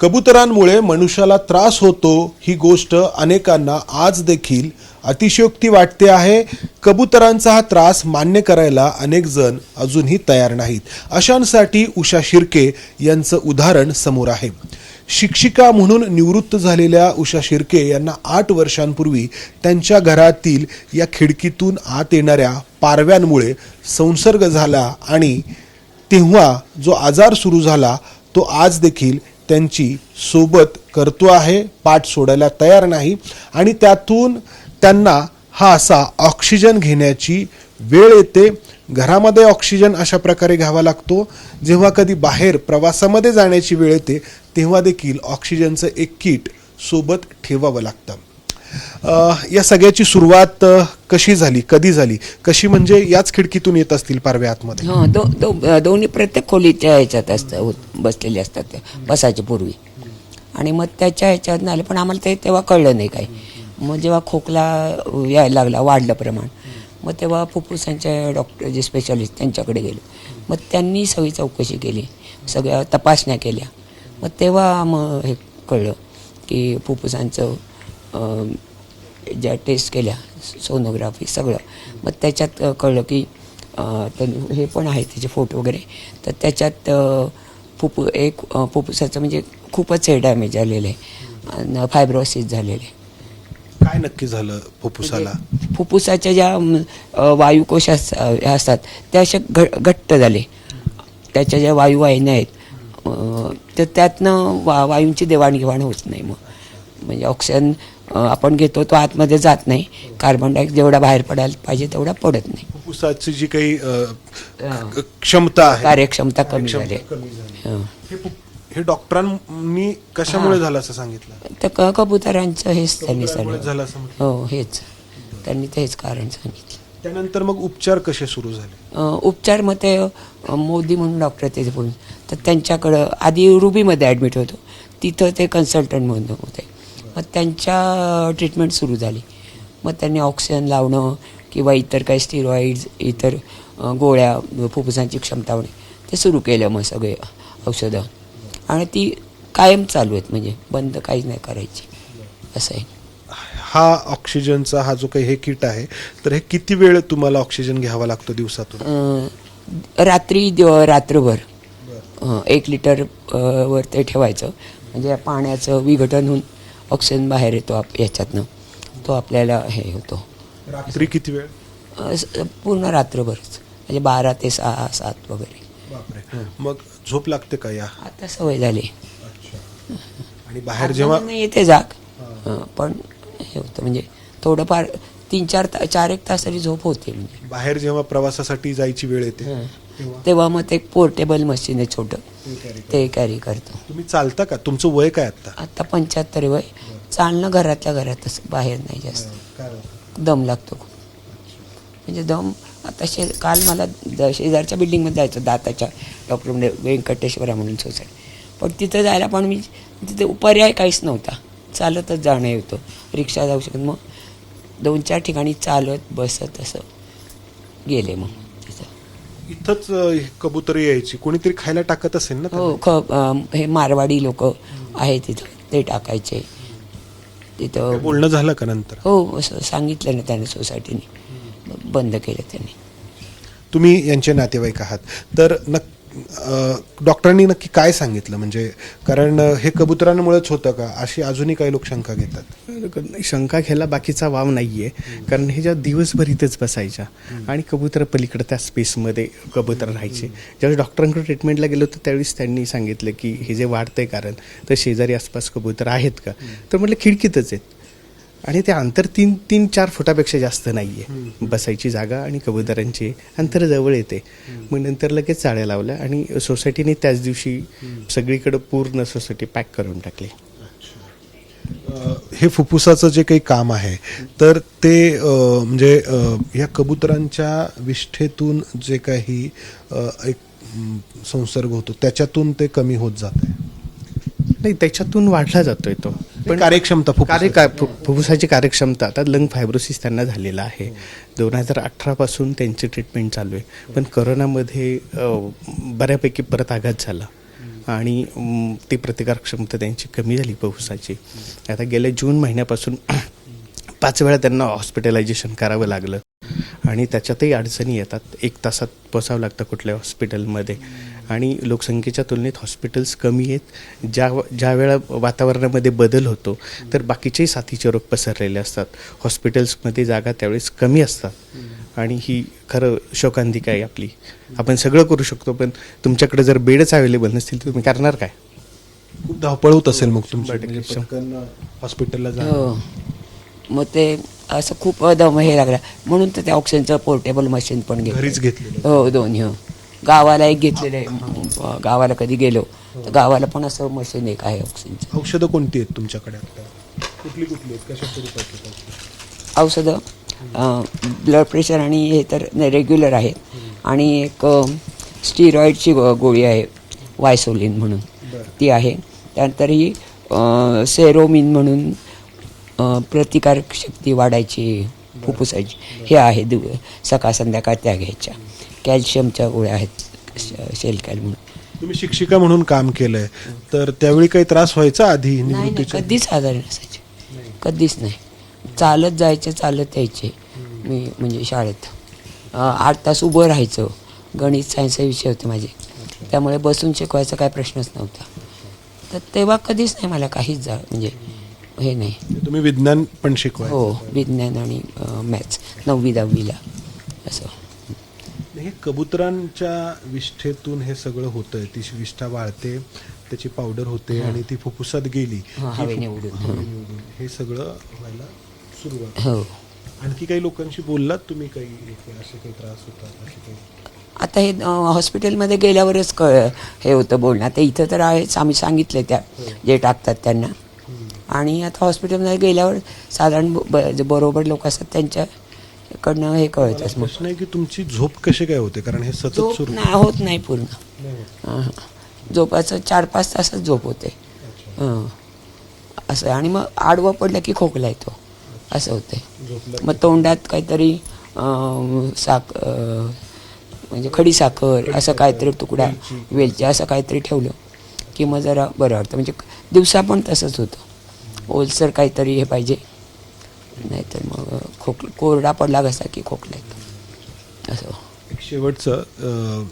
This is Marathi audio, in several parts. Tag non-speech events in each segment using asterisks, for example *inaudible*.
कबुतरांमुळे मनुष्याला त्रास होतो ही गोष्ट अनेकांना आज देखील अतिशयोक्ती वाटते आहे. कबुतरांचा हा त्रास मान्य करायला अनेक जण अजूनही तयार नाहीत. अशांसाठी उषा शिर्के यांचं उदाहरण समोर आहे. शिक्षिका म्हणून निवृत्त झालेल्या उषा शिर्के यांना आठ वर्षांपूर्वी त्यांच्या घरातील या खिडकीतून आत येणाऱ्या पारव्यांमुळे संसर्ग झाला आणि तेव्हा जो आजार सुरू झाला तो आज देखील त्यांची सोबत करतो आहे पाठ सोडायला तयार नाही आणि त्यातून त्यांना हा असा ऑक्सिजन घेण्याची वेळ येते. घरामध्ये ऑक्सिजन अशा प्रकारे घ्यावा लागतो. जेव्हा कधी बाहेर प्रवासामध्ये जाण्याची वेळ येते तेव्हा देखील ऑक्सिजनचं एक किट सोबत ठेवावं लागतं. या सगळ्याची सुरुवात कशी झाली? कधी झाली? कशी म्हणजे याच खिडकीतून येत असतील पारव्या आतमध्ये? हा दो, दो, दोन्ही प्रत्येक खोलीच्या ह्याच्यात असतात होत- बसलेले असतात त्या बसायच्या पूर्वी. आणि मग त्याच्या ह्याच्यात आले पण आम्हाला ते तेव्हा कळलं नाही काही. मग जेव्हा खोकला यायला लागला वाढलं प्रमाण मग तेव्हा फुफ्फुसांच्या डॉक्टर जे स्पेशालिस्ट त्यांच्याकडे गेलो. मग त्यांनी सगळी चौकशी केली सगळ्या तपासण्या केल्या. मग तेव्हा मग हे कळलं की फुफ्फुसांचं ज्या टेस्ट केल्या सोनोग्राफी सगळं. मग त्याच्यात कळलं की अं, त्यां- हे पण आहे त्याचे फोटो वगैरे. तर त्याच्यात फुफ्फु एक अं, फुफ्फुसाचं म्हणजे खूपच हे डॅमेज झालेलं आहे. आणि फायब्रोसिस झालेलं आहे. काय नक्की झालं फुफ्फुसाला फुफ्फुसाच्या ज्या अं, अं, वायुकोश असतात त्या अशा घ घट्ट झाले. त्याच्या ज्या वायुवाहिन्या आहेत तर त्यातनं वा वायूंची देवाणघेवाण होत नाही मग. म्हणजे ऑक्सिजन आपण घेतो तो आतमध्ये जात नाही. कार्बन डायऑक्साईड जेवढा बाहेर पडायला पाहिजे तेवढा पडत नाही. फुफ्फुसाची जी काही अ, क्षमता आहे. कार्यक्षमता कमी झाली कमी झाली. हं. हे हे डॉक्टरांनी कशामुळे झालं असं सांगितलं? तर क कबुतरांचं हेच त्यांनी झालं असं सांगितलं म्हटलं. हो हेच. त्यांनी तेच कारण सांगितलं. त्यानंतर मग उपचार कसे सुरू झाले? अ, उपचार मग ते अ, मोदी म्हणून डॉक्टर तिथे बोलून तर त्यांच्याकडं आधी रुबीमध्ये ॲडमिट होतो. तिथं ते कन्सल्टंट म्हणून होते. मग त्यांच्या ट्रीटमेंट सुरू झाली. मग त्यांनी ऑक्सिजन लावणं किंवा इतर काही स्टिरॉइड्स इतर गोळ्या फुफ्फुसांची क्षमता होणे ते सुरू केलं मग सगळे औषधं. आणि ती कायम चालू आहेत म्हणजे बंद काहीच नाही करायची. असं आहे. हा ऑक्सिजनचा हा जो काही हे किट आहे तर हे किती वेळ तुम्हाला ऑक्सिजन घ्यावा लागतो दिवसातून? रात्री रात्रभर. एक लिटर वर ते ठेवायचं. म्हणजे पाण्याचं विघटन होऊन ऑक्सिजन बाहेर येतो आप याच्यातनं. तो आपल्याला हे होतो. रात्री किती वेळ? अं, पूर्ण रात्रभरच. म्हणजे बारा ते सहा सात वगैरे. बापरे. मग झोप लागते का या? आता सवय झाली. आणि बाहेर जेव्हा नाही येते जाग. अं, पण हे होतं. म्हणजे थोडंफार तीन चार ता चार एक तास तरी झोप होते म्हणजे. बाहेर जेव्हा प्रवासासाठी जायची वेळ येते तेव्हा? मग ते पोर्टेबल मशीन आहे छोटं. ते करा. करतो. तुम्ही चालता का? तुमचं वय काय आता आता पंच्याहत्तर वय. चालणं घरातल्या घरातच बाहेर नाही जास्त. दम लागतो खूप. म्हणजे दम आता शे काल मला द- शेजारच्या बिल्डिंगमध्ये जायचं दाताच्या डॉक्टर म्हणजे व्यंकटेश्वरा म्हणून सोसायटी. पण तिथं जायला पण मी तिथे पर्याय काहीच नव्हता. चालतच जाणं होतं. रिक्षा जाऊ शकत मग दोन चार ठिकाणी चालत बसत असं गेले मग. इथंच कबुतरी यायची. कोणीतरी खायला टाकत असेल ना हो ख हे मारवाडी लोक आहेत तिथं ते टाकायचे? तिथं बोलणं झालं का नंतर? हो असं सांगितलं ना त्याने सोसायटीने. बंद केलं त्यांनी. तुम्ही यांचे नातेवाईक आहात. तर नक अ, डॉक्टरांनी नक्की काय सांगितलं? म्हणजे कारण हे कबुतरांमुळेच होतं का? अशी अजूनही काही लोक शंका घेतात. नाही, शंका घ्यायला बाकीचा वाव नाहीये. कारण हे ज्या दिवसभर इथेच बसायच्या आणि कबूतर पलीकडे त्या स्पेसमध्ये कबूतर राहायचे. ज्यावेळेस डॉक्टरांकडे ट्रीटमेंटला गेलो तर त्यावेळेस त्यांनी सांगितलं की हे जे वाढतंय कारण तर शेजारी आसपास कबूतर आहेत का? तर म्हटलं खिडकीतच आहेत. आणि ते अंतर तीन तीन चार फुटापेक्षा जास्त नाही आहे बसायची जागा आणि कबुतरांची अंतर जवळ येते. मग नंतर लगेच चाळ्या लावल्या आणि सोसायटीने त्याच दिवशी सगळीकडे पूर्ण सोसायटी पॅक करून टाकली. हे फुफ्फुसाचं जे काही काम आहे तर ते म्हणजे या कबुतरांच्या विष्ठेतून जे काही एक संसर्ग होतो त्याच्यातून ते कमी होत जात आहे नाही त्याच्यातून वाढला जातोय तो. पण कार्यक्षमता कार्य फुफ्फुसाची. का फुफ्फुसाची कार्यक्षमता आता लंग फायब्रोसिस त्यांना झालेला आहे. दोन हजार अठरापासून त्यांची ट्रीटमेंट चालू आहे. पण करोनामध्ये बऱ्यापैकी परत आघात झाला. आणि ती प्रतिकार क्षमता त्यांची कमी झाली पावसाची आता गेल्या जून महिन्यापासून *clears throat* पाच वेळा त्यांना हॉस्पिटलायझेशन करावं लागलं. आणि त्याच्यातही अडचणी येतात. एक तासात बसावं लागतं कुठल्या हॉस्पिटलमध्ये आणि लोकसंख्येच्या तुलनेत हॉस्पिटल्स कमी आहेत. ज्या ज्या वेळा वातावरणामध्ये बदल होतो तर बाकीचेही साथीचे रोग पसरलेले असतात. हॉस्पिटल्समध्ये जागा त्यावेळेस कमी असतात. आणि ही खरं शोकांतिका आहे आपली. आपण सगळं करू शकतो पण तुमच्याकडे जर बेडच अवेलेबल नसतील तर तुम्ही करणार काय? खूप धावपळ होत असेल मग तुमची. शंभर. टक्के. म्हणजे हॉस्पिटलला जा. हो. मग ते असं खूप दम हे लागला. म्हणून तर त्या ऑक्सिजनचं पोर्टेबल मशीन पण घेतलं. घरीच घेतलेलं. हो दोन्ही हो. गावाला एक घेतलेलं आहे. गावाला कधी गेलो तर गावाला पण असं मशीन एक आहे ऑक्सिजनचं औषधं कोणती आहेत तुमच्याकडे आता? कुठली कुठली आहेत? कशा आहेत औषधं? ब्लड प्रेशर आणि हे तर रेग्युलर आहेत. आणि एक स्टिरॉइडची गोळी आहे वायसोलिन म्हणून. ती आहे. त्यानंतर ही सेरोमिन म्हणून अ, प्रतिकारक शक्ती वाढायची फुफ्फुसाची हे आहे दिव सकाळ संध्याकाळ त्या घ्यायच्या. कॅल्शियमच्या गोळ्या आहेत शेल कॅल म्हणून. तुम्ही शिक्षिका म्हणून काम केलंय तर त्यावेळी काही त्रास व्हायचा आधी नाही नाही निवृत्तीच्या? कधीच आजारी नसायचे. कधीच नाही. चालत जायचे चालत यायचे. मी म्हणजे शाळेत. अं, आठ तास उभं राहायचं. गणित सायन्स हे विषय होते माझे. त्यामुळे बसून शिकवायचा काय प्रश्नच नव्हता. तर तेव्हा कधीच नाही मला काहीच जा म्हणजे हे नाही. तुम्ही विज्ञान पण शिकवाय हो विज्ञान आणि मॅथ्स नववी दहावीला. हे कबुतरांच्या विष्ठेतून हे सगळं होतंय. ती विष्ठा वाळते त्याची पावडर होते आणि ती फुफ्फुसात गेली. हा, की हवेने उडून. हे. सगळं व्हायला सुरुवात. हो. आणखी काही लोकांशी बोललात तुम्ही? काही असे काही त्रास होतात असे काही? आता हे अं, हॉस्पिटलमध्ये गेल्यावरच कळ हे होतं बोलणं. आता इथं तर आहेच आम्ही सांगितलं त्या जे टाकतात त्यांना. आणि आता हॉस्पिटलमध्ये गेल्यावर साधारण ब- ब- जे बरोबर लोक असतात त्यांच्याकडनं हे कळतच मग. प्रश्न आहे की तुमची झोप कशी काय होते? कारण हे सतत झोप सुरू नाही होत नाही पूर्ण. नाही. हां. झोपाचं चार पाच तासच झोप होते. हां. असं आणि मग आडवं पडलं की खोकला येतो. असं होते मग तोंडात काहीतरी अं, अं, म्हणजे खडी साखर असं काहीतरी तुकडा वेलची. असं काहीतरी ठेवलं की मग जरा बरं वाटतं. म्हणजे दिवसा पण तसंच होतं. ओलसर काहीतरी हे पाहिजे. नाहीतर मग खोक कोरडा पडला कसा की खोकला? येतो असं. एक शेवटचं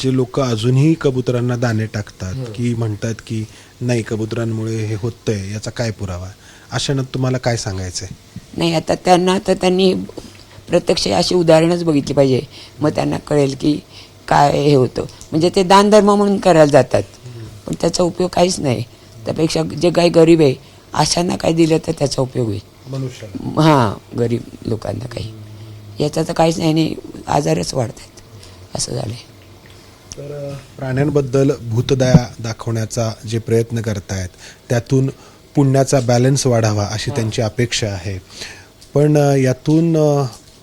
जे लोक अजूनही कबुतरांना दाणे टाकतात की म्हणतात की नाही कबुतरांमुळे हे होतंय याचा काय पुरावा? अशानं तुम्हाला काय सांगायचंय? नाही आता त्यांना तर त्यांनी प्रत्यक्ष अशी उदाहरणच बघितली पाहिजे. मग त्यांना कळेल की काय हे होतं. म्हणजे ते दानधर्म म्हणून करायला जातात. पण त्याचा उपयोग काहीच नाही. त्यापेक्षा जे काही गरीब आहे अशांना काही दिलं तर त्याचा उपयोग होईल. मनुष्याला. हां गरीब लोकांना काही. याचा तर काहीच नाही आजारच वाढतात असं झालंय. तर अ, प्राण्यांबद्दल भूतदया दाखवण्याचा जे प्रयत्न करतायत त्यातून पुण्याचा बॅलन्स वाढावा अशी त्यांची अपेक्षा आहे. पण यातून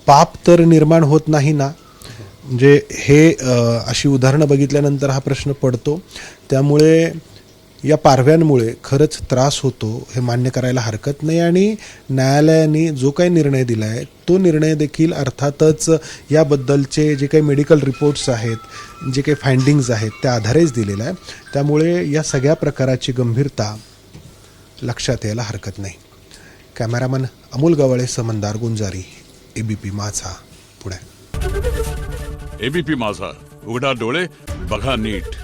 पाप तर निर्माण होत नाही ना? म्हणजे हे अशी उदाहरणं बघितल्यानंतर हा प्रश्न पडतो. त्यामुळे या पारव्यांमुळे खरंच त्रास होतो हे मान्य करायला हरकत नाही आणि न्यायालयाने जो काही निर्णय दिला आहे तो निर्णय देखील अर्थातच याबद्दलचे जे काही मेडिकल रिपोर्ट्स आहेत जे काही फाइंडिंग्ज आहेत त्या आधारेच दिलेला आहे. त्यामुळे या सगळ्या प्रकाराची गंभीरता लक्षात यायला हरकत नाही. Cameraman Amol Gawale Samandar Gunjari ABP Majha Pune. ABP माझा. उघडा डोळे बघा नीट.